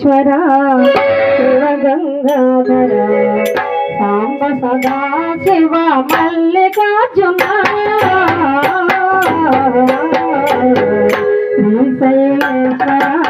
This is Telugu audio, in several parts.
ईश्वरा शिवगङ्गाधर साम्ब सदा शिव मल्लिकार्जुन ईश्वरा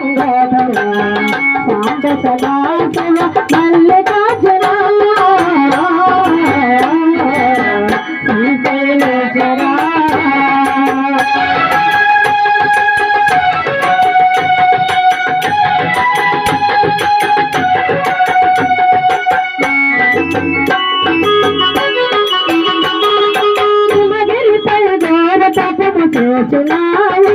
గంగాధర శాంత సదాశివ మల్లికార్జున చేసినావు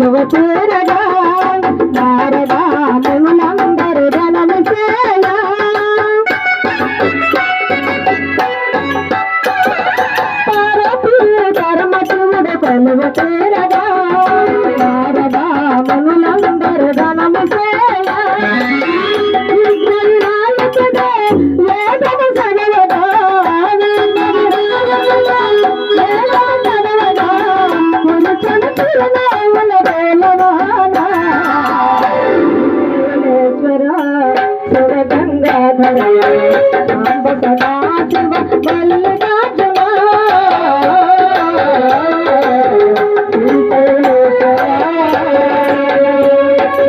కొలువ కోరగా నారదా మేములందరూ రణము చేలా పరమ చూడ కొలువ కోరగా சதா சிவ வல்லதா